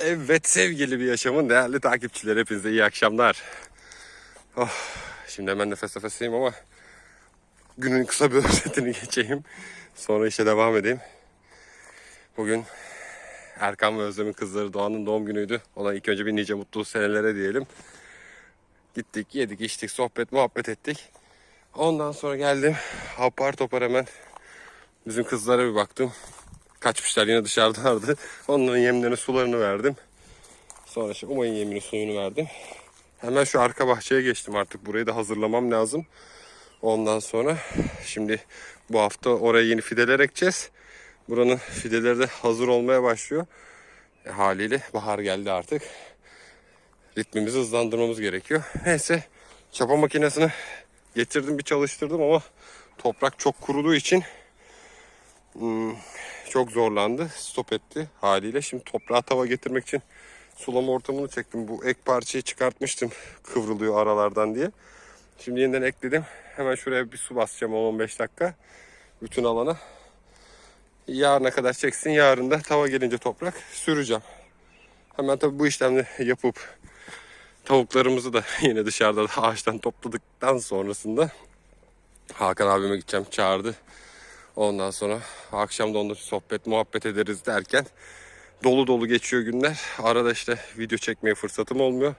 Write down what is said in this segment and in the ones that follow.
Evet sevgili bir yaşamın değerli takipçileri hepinize iyi akşamlar. Oh, şimdi hemen nefes nefeseyim ama günün kısa bir özetini geçeyim. Sonra işe devam edeyim. Bugün Erkan ve Özlem'in kızları Doğan'ın doğum günüydü. Ona ilk önce bir nice mutlu senelere diyelim. Gittik, yedik, içtik, sohbet, muhabbet ettik. Ondan sonra geldim. Apar topar hemen bizim kızlara bir baktım. Kaçmışlar yine dışarıdalardı. Onların yemlerini sularını verdim. Sonra işte Umay'ın yemini suyunu verdim. Hemen şu arka bahçeye geçtim artık. Burayı da hazırlamam lazım. Ondan sonra şimdi bu hafta oraya yeni fideler ekeceğiz. Buranın fideleri de hazır olmaya başlıyor. E, haliyle bahar geldi artık. Ritmimizi hızlandırmamız gerekiyor. Neyse çapa makinesini getirdim bir çalıştırdım ama toprak çok kuruduğu için hmm, çok zorlandı. Stop etti haliyle. Şimdi toprağa tava getirmek için sulama ortamını çektim. Bu ek parçayı çıkartmıştım kıvrılıyor aralardan diye. Şimdi yeniden ekledim. Hemen şuraya bir su basacağım 10-15 dakika. Bütün alana. Yarına kadar çeksin. Yarın da tava gelince toprak süreceğim. Hemen tabii bu işlemleri yapıp tavuklarımızı da yine dışarıda da ağaçtan topladıktan sonrasında Hakan abime gideceğim çağırdı. Ondan sonra akşam da onunla sohbet muhabbet ederiz derken dolu dolu geçiyor günler. Arada işte video çekmeye fırsatım olmuyor.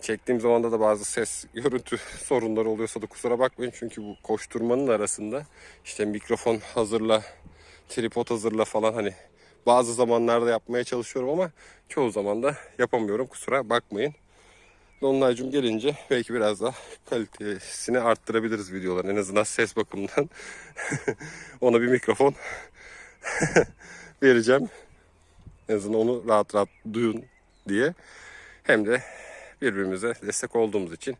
Çektiğim zamanda da bazı ses, görüntü sorunları oluyorsa da kusura bakmayın. Çünkü bu koşturmanın arasında işte mikrofon hazırla, tripod hazırla falan hani bazı zamanlarda yapmaya çalışıyorum ama çoğu zaman da yapamıyorum. Kusura bakmayın. Dolunaycım gelince belki biraz daha kalitesini arttırabiliriz videoların. En azından ses bakımından. Ona bir mikrofon vereceğim. En azından onu rahat rahat duyun diye. Hem de birbirimize destek olduğumuz için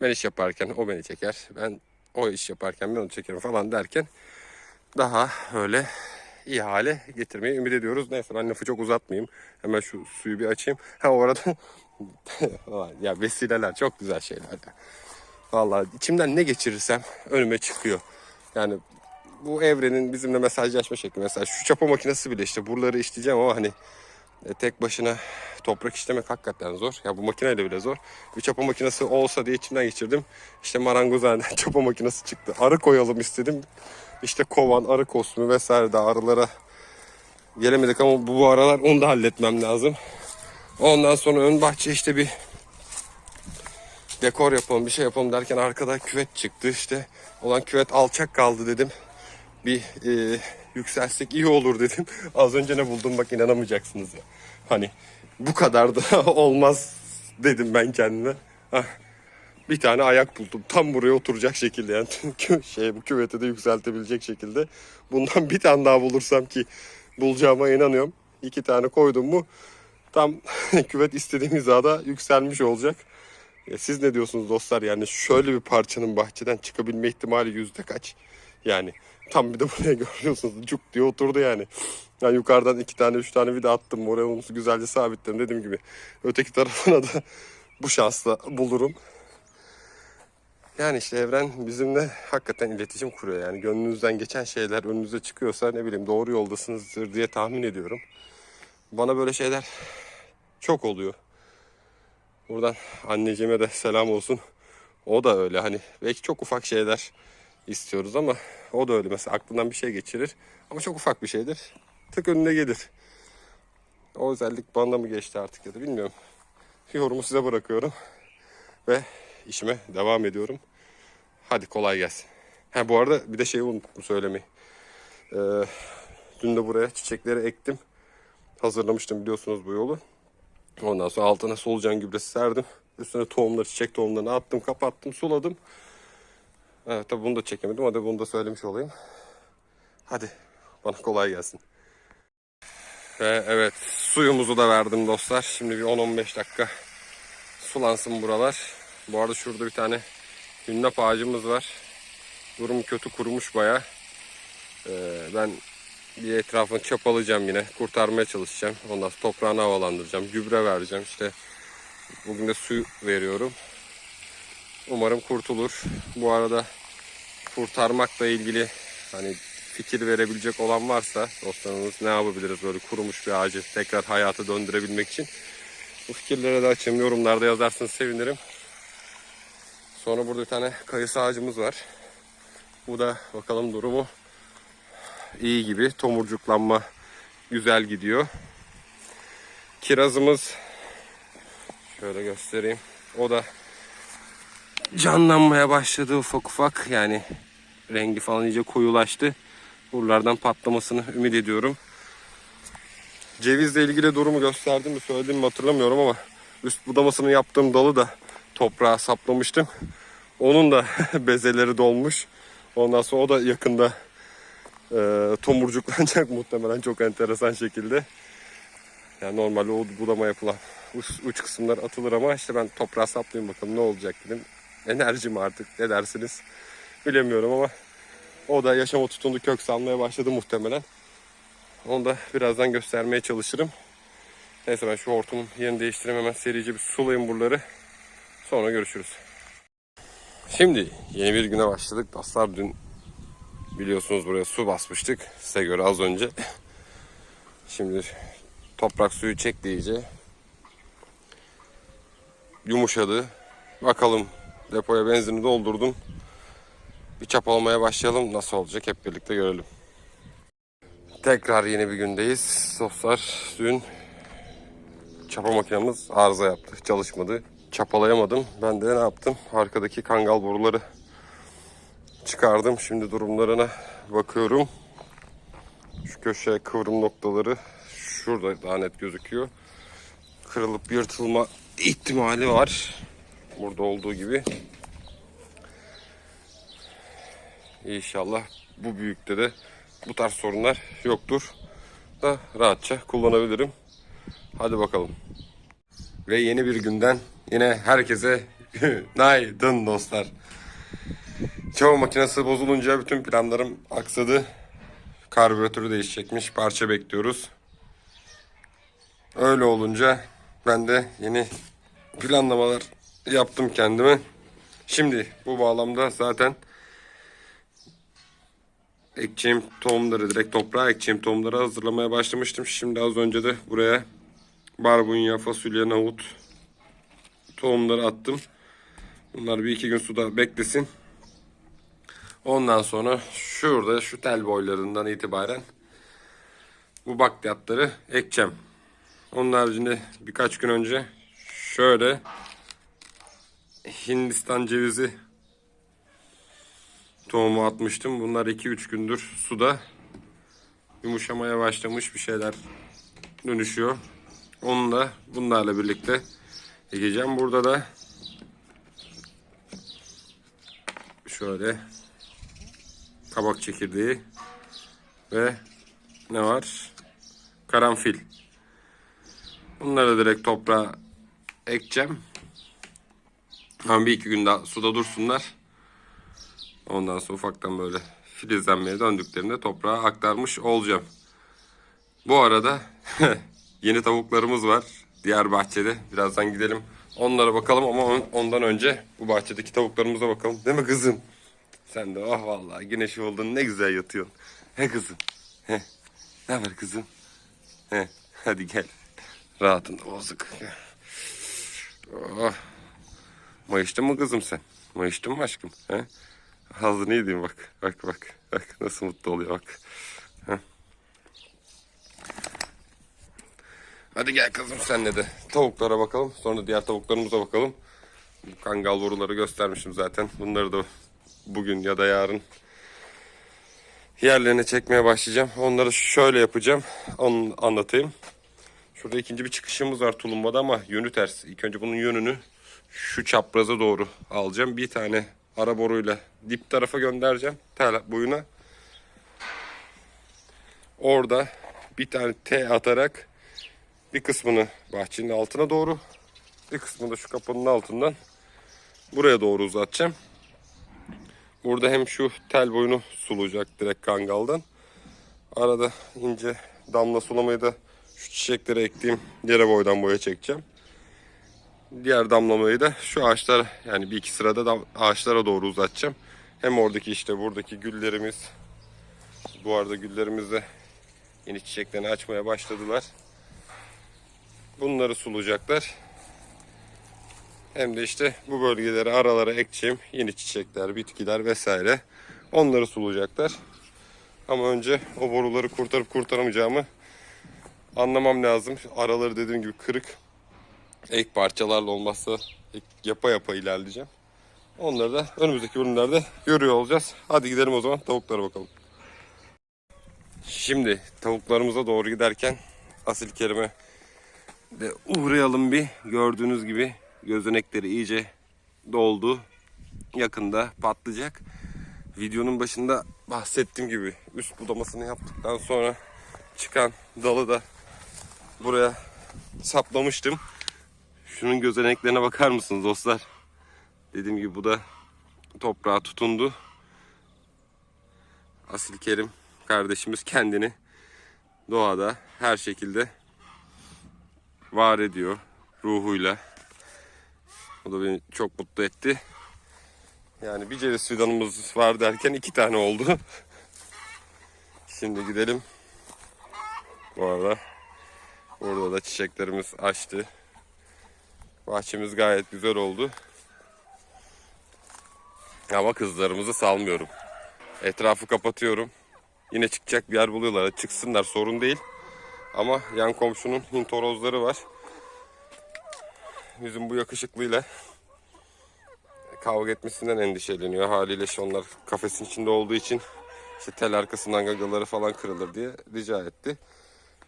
ben iş yaparken o beni çeker. Ben o iş yaparken ben onu çekerim falan derken daha öyle iyi hale getirmeyi ümit ediyoruz. Neyse ben lafı çok uzatmayayım. Hemen şu suyu bir açayım. Ha o arada ya vesileler çok güzel şeyler. ya. Vallahi içimden ne geçirirsem önüme çıkıyor. Yani bu evrenin bizimle mesajlaşma şekli. Mesela şu çapa makinesi bile işte buraları işleyeceğim ama hani e, tek başına toprak işlemek hakikaten zor. Ya bu makineyle bile zor. Bir çapa makinesi olsa diye içimden geçirdim. İşte marangozhaneden çapa makinesi çıktı. Arı koyalım istedim. İşte kovan, arı kostümü vesaire de arılara gelemedik ama bu, bu aralar onu da halletmem lazım. Ondan sonra ön bahçe işte bir dekor yapalım bir şey yapalım derken arkada küvet çıktı işte. Olan küvet alçak kaldı dedim. Bir e, yükselsek iyi olur dedim. Az önce ne buldum bak inanamayacaksınız ya. Hani bu kadar da olmaz dedim ben kendime. Bir tane ayak buldum. Tam buraya oturacak şekilde yani şey bu küveti de yükseltebilecek şekilde. Bundan bir tane daha bulursam ki bulacağıma inanıyorum. İki tane koydum mu tam küvet istediğim hizada yükselmiş olacak. Ya siz ne diyorsunuz dostlar? Yani şöyle bir parçanın bahçeden çıkabilme ihtimali yüzde kaç? Yani tam bir de buraya görüyorsunuz cuk diye oturdu yani. Yani yukarıdan iki tane üç tane vida attım. Oraya onu güzelce sabitledim dediğim gibi. Öteki tarafına da bu şansla bulurum. Yani işte evren bizimle hakikaten iletişim kuruyor. Yani gönlünüzden geçen şeyler önünüze çıkıyorsa ne bileyim doğru yoldasınızdır diye tahmin ediyorum. Bana böyle şeyler çok oluyor. Buradan anneciğime de selam olsun. O da öyle hani belki çok ufak şeyler istiyoruz ama o da öyle mesela aklından bir şey geçirir ama çok ufak bir şeydir. Tık önüne gelir. O özellik bana mı geçti artık ya da bilmiyorum. Yorumu size bırakıyorum ve işime devam ediyorum. Hadi kolay gelsin. Ha bu arada bir de şeyi unuttum söylemeyi. Ee, dün de buraya çiçekleri ektim. Hazırlamıştım biliyorsunuz bu yolu. Ondan sonra altına solucan gübresi serdim. Üstüne tohumları, çiçek tohumlarını attım, kapattım, suladım. Evet tabi bunu da çekemedim. Hadi bunu da söylemiş olayım. Hadi bana kolay gelsin. Ve evet suyumuzu da verdim dostlar. Şimdi bir 10-15 dakika sulansın buralar. Bu arada şurada bir tane hünnap ağacımız var. Durum kötü kurumuş baya. ben bir etrafını çapalayacağım yine. Kurtarmaya çalışacağım. Ondan sonra toprağını havalandıracağım. Gübre vereceğim. İşte bugün de su veriyorum. Umarım kurtulur. Bu arada kurtarmakla ilgili hani fikir verebilecek olan varsa dostlarımız ne yapabiliriz böyle kurumuş bir ağacı tekrar hayata döndürebilmek için bu fikirlere de açayım yorumlarda yazarsınız sevinirim. Sonra burada bir tane kayısı ağacımız var. Bu da bakalım durumu iyi gibi. Tomurcuklanma güzel gidiyor. Kirazımız şöyle göstereyim. O da canlanmaya başladı ufak ufak. Yani rengi falan iyice koyulaştı. Buralardan patlamasını ümit ediyorum. Cevizle ilgili durumu gösterdim mi söyledim mi hatırlamıyorum ama üst budamasını yaptığım dalı da toprağa saplamıştım. Onun da bezeleri dolmuş. Ondan sonra o da yakında e, tomurcuklanacak muhtemelen çok enteresan şekilde. Yani normalde o budama yapılan uç, uç kısımlar atılır ama işte ben toprağa saplayayım bakalım ne olacak dedim. Enerjim artık ne dersiniz bilemiyorum ama o da yaşama tutundu kök salmaya başladı muhtemelen. Onu da birazdan göstermeye çalışırım. Neyse ben şu hortumun yerini değiştireyim hemen serice bir sulayayım buraları. Sonra görüşürüz. Şimdi yeni bir güne başladık. Dostlar dün biliyorsunuz buraya su basmıştık. Size göre az önce. Şimdi toprak suyu çekti iyice. Yumuşadı. Bakalım depoya benzini doldurdum. Bir çapalamaya başlayalım. Nasıl olacak hep birlikte görelim. Tekrar yeni bir gündeyiz. Dostlar dün çapa makinemiz arıza yaptı. Çalışmadı. Çapalayamadım. Ben de ne yaptım? Arkadaki kangal boruları çıkardım. Şimdi durumlarına bakıyorum. Şu köşe kıvrım noktaları şurada daha net gözüküyor. Kırılıp yırtılma ihtimali var. Burada olduğu gibi. İnşallah bu büyükte de bu tarz sorunlar yoktur. Da rahatça kullanabilirim. Hadi bakalım. Ve yeni bir günden yine herkese günaydın dostlar. Çava makinesi bozulunca bütün planlarım aksadı. Karbüratörü değişecekmiş. Parça bekliyoruz. Öyle olunca ben de yeni planlamalar yaptım kendime. Şimdi bu bağlamda zaten ekeceğim tohumları direkt toprağa ekeceğim tohumları hazırlamaya başlamıştım. Şimdi az önce de buraya barbunya, fasulye, nohut tohumları attım. Bunlar bir iki gün suda beklesin. Ondan sonra şurada şu tel boylarından itibaren bu bakliyatları ekeceğim. Onun haricinde birkaç gün önce şöyle Hindistan cevizi tohumu atmıştım. Bunlar 2-3 gündür suda yumuşamaya başlamış bir şeyler dönüşüyor. Onu da bunlarla birlikte ekeceğim. Burada da şöyle kabak çekirdeği ve ne var? Karanfil. Bunları direkt toprağa ekeceğim. Ama bir iki gün daha suda dursunlar. Ondan sonra ufaktan böyle filizlenmeye döndüklerinde toprağa aktarmış olacağım. Bu arada yeni tavuklarımız var diğer bahçede. Birazdan gidelim onlara bakalım ama on- ondan önce bu bahçedeki tavuklarımıza bakalım. Değil mi kızım? Sen de oh vallahi güneşi oldun ne güzel yatıyorsun. He kızım. He. Ne haber kızım? He. Hadi gel. Rahatın da bozuk. Oh. Mayıştın mı kızım sen? Mayıştın mı aşkım? He? Ağzını yediğim bak. Bak bak. Bak nasıl mutlu oluyor bak. Hadi gel kızım senle de tavuklara bakalım. Sonra diğer tavuklarımıza bakalım. Kangal boruları göstermişim zaten. Bunları da bugün ya da yarın yerlerine çekmeye başlayacağım. Onları şöyle yapacağım. Onu anlatayım. Şurada ikinci bir çıkışımız var tulumbada ama yönü ters. İlk önce bunun yönünü şu çapraza doğru alacağım. Bir tane ara boruyla dip tarafa göndereceğim. Tel boyuna. Orada bir tane T atarak bir kısmını bahçenin altına doğru bir kısmını da şu kapının altından buraya doğru uzatacağım. Burada hem şu tel boyunu sulayacak direkt kangaldan. Arada ince damla sulamayı da şu çiçekleri ektiğim yere boydan boya çekeceğim. Diğer damlamayı da şu ağaçlara yani bir iki sırada da ağaçlara doğru uzatacağım. Hem oradaki işte buradaki güllerimiz Bu arada güllerimiz de yeni çiçeklerini açmaya başladılar. Bunları sulayacaklar. Hem de işte bu bölgelere aralara ekeceğim yeni çiçekler, bitkiler vesaire. Onları sulayacaklar. Ama önce o boruları kurtarıp kurtaramayacağımı anlamam lazım. Araları dediğim gibi kırık. Ek parçalarla olmazsa yapa yapa ilerleyeceğim. Onları da önümüzdeki bölümlerde görüyor olacağız. Hadi gidelim o zaman tavuklara bakalım. Şimdi tavuklarımıza doğru giderken asil kelime de uğrayalım bir. Gördüğünüz gibi gözenekleri iyice doldu. Yakında patlayacak. Videonun başında bahsettiğim gibi üst budamasını yaptıktan sonra çıkan dalı da buraya saplamıştım. Şunun gözeneklerine bakar mısınız dostlar? Dediğim gibi bu da toprağa tutundu. Asil Kerim kardeşimiz kendini doğada her şekilde var ediyor ruhuyla. O da beni çok mutlu etti. Yani bir ceviz fidanımız var derken iki tane oldu. Şimdi gidelim. Bu arada burada da çiçeklerimiz açtı. Bahçemiz gayet güzel oldu. Ama kızlarımızı salmıyorum. Etrafı kapatıyorum. Yine çıkacak bir yer buluyorlar. Çıksınlar sorun değil. Ama yan komşunun Hint horozları var. Bizim bu yakışıklıyla kavga etmesinden endişeleniyor. Haliyle işte onlar kafesin içinde olduğu için işte tel arkasından gagaları falan kırılır diye rica etti.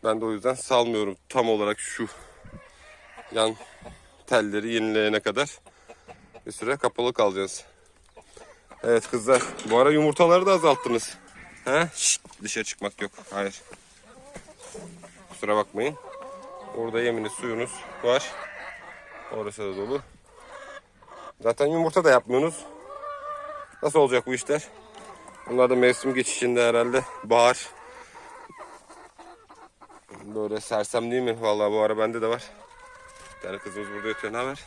Ben de o yüzden salmıyorum tam olarak şu yan telleri yenileyene kadar bir süre kapalı kalacağız. Evet kızlar bu ara yumurtaları da azalttınız. He? Şşt, dışarı çıkmak yok. Hayır. Kusura bakmayın. Orada yeminiz suyunuz var. Orası da dolu. Zaten yumurta da yapmıyorsunuz. Nasıl olacak bu işler? Bunlar da mevsim geçişinde herhalde bahar. Böyle sersem değil mi? Vallahi bu ara bende de var. Bir tane kızımız burada yatıyor. Ne haber?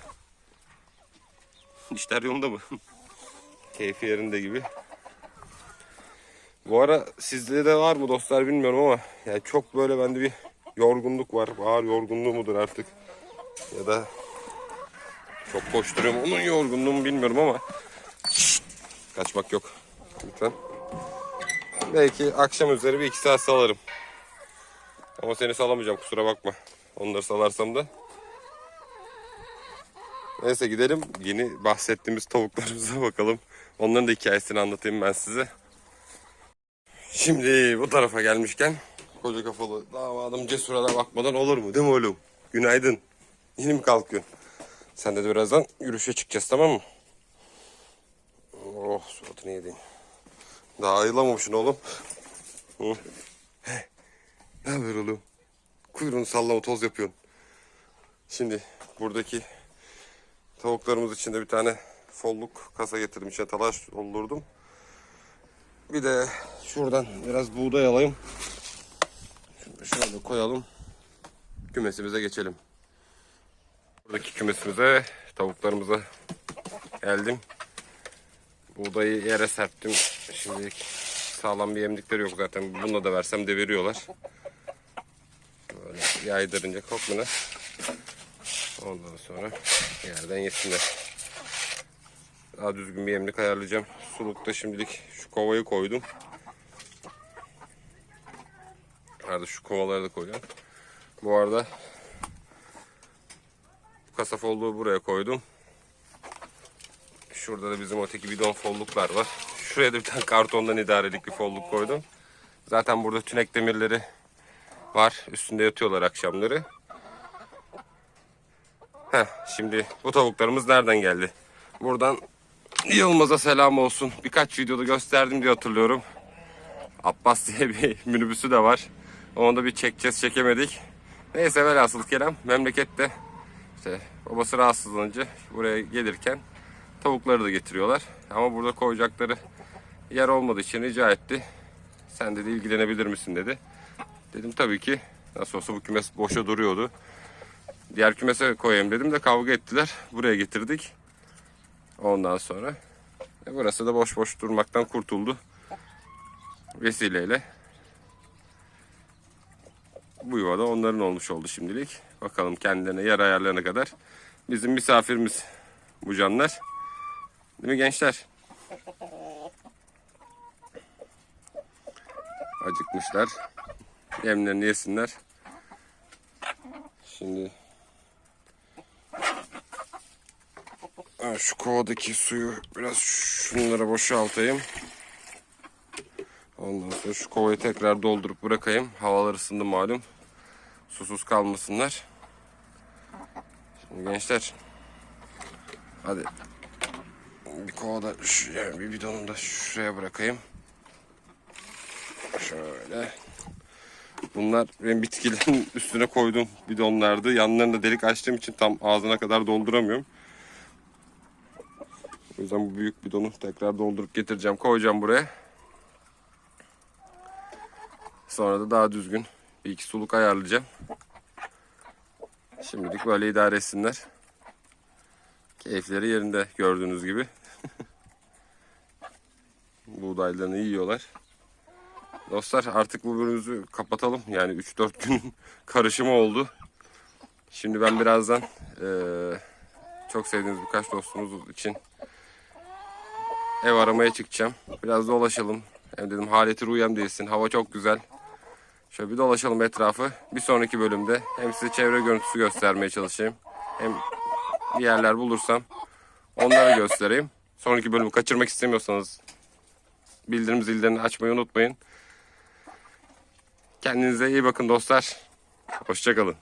İşler yolunda mı? Keyfi yerinde gibi. Bu ara sizde de var mı dostlar bilmiyorum ama yani çok böyle bende bir yorgunluk var. Ağır yorgunluğu mudur artık? Ya da çok koşturuyorum. Onun yorgunluğu mu bilmiyorum ama kaçmak yok. Lütfen. Belki akşam üzeri bir iki saat salarım. Ama seni salamayacağım kusura bakma. Onları salarsam da. Neyse gidelim. Yeni bahsettiğimiz tavuklarımıza bakalım. Onların da hikayesini anlatayım ben size. Şimdi bu tarafa gelmişken koca kafalı damadım Cesur'a da bakmadan olur mu değil mi oğlum? Günaydın. Yeni mi kalkıyorsun? Sen de birazdan yürüyüşe çıkacağız tamam mı? Oh suratını yedin. Daha ayılamamışsın oğlum. Hı? Ne haber oğlum? Kuyruğunu sallama toz yapıyorsun. Şimdi buradaki tavuklarımız için de bir tane folluk kasa getirdim. İçine talaş doldurdum. Bir de şuradan biraz buğday alayım. Şöyle koyalım. Kümesimize geçelim. Buradaki kümesimize tavuklarımıza geldim. Buğdayı yere serptim. Şimdi sağlam bir yemlikleri yok zaten. Bununla da versem de veriyorlar. Böyle yaydırınca kokmuna. Ondan sonra yerden yesinler. Daha düzgün bir yemlik ayarlayacağım. Sulukta şimdilik şu kovayı koydum. Arada şu kovaları da koyacağım. Bu arada kasa folluğu buraya koydum. Şurada da bizim öteki bidon folluklar var. Şuraya da bir tane kartondan idarelik bir folluk koydum. Zaten burada tünek demirleri var. Üstünde yatıyorlar akşamları. Heh, şimdi bu tavuklarımız nereden geldi? Buradan Yılmaz'a selam olsun. Birkaç videoda gösterdim diye hatırlıyorum. Abbas diye bir minibüsü de var. Onu da bir çekeceğiz çekemedik. Neyse velhasıl kelam memlekette işte babası rahatsızlanınca buraya gelirken tavukları da getiriyorlar. Ama burada koyacakları yer olmadığı için rica etti. Sen dedi ilgilenebilir misin dedi. Dedim tabii ki. Nasıl olsa bu kümes boşa duruyordu. Diğer kümese koyayım dedim de kavga ettiler. Buraya getirdik. Ondan sonra e, burası da boş boş durmaktan kurtuldu. vesileyle bu yuvada onların olmuş oldu şimdilik. Bakalım kendilerine yer ayarlarına kadar. Bizim misafirimiz bu canlar. Değil mi gençler? Acıkmışlar. Yemlerini yesinler. Şimdi şu kovadaki suyu biraz şunlara boşaltayım. Ondan sonra şu kovayı tekrar doldurup bırakayım. Havalar ısındı malum. Susuz kalmasınlar. Şimdi gençler. Hadi. Bir kovada şu, yani bir bidonu da şuraya bırakayım. Şöyle. Bunlar benim bitkilerin üstüne koyduğum bidonlardı. Yanlarında delik açtığım için tam ağzına kadar dolduramıyorum. O yüzden bu büyük bidonu tekrar doldurup getireceğim. Koyacağım buraya. Sonra da daha düzgün bir iki suluk ayarlayacağım. Şimdilik böyle idare etsinler. Keyifleri yerinde gördüğünüz gibi. Buğdaylarını yiyorlar. Dostlar artık bu bölümümüzü kapatalım. Yani 3-4 gün karışımı oldu. Şimdi ben birazdan eee, çok sevdiğiniz birkaç dostumuz için ev aramaya çıkacağım. Biraz dolaşalım. Hem dedim haleti rüyam değilsin. Hava çok güzel. Şöyle bir dolaşalım etrafı. Bir sonraki bölümde hem size çevre görüntüsü göstermeye çalışayım. Hem bir yerler bulursam onları göstereyim. Sonraki bölümü kaçırmak istemiyorsanız bildirim zillerini açmayı unutmayın. Kendinize iyi bakın dostlar. Hoşçakalın.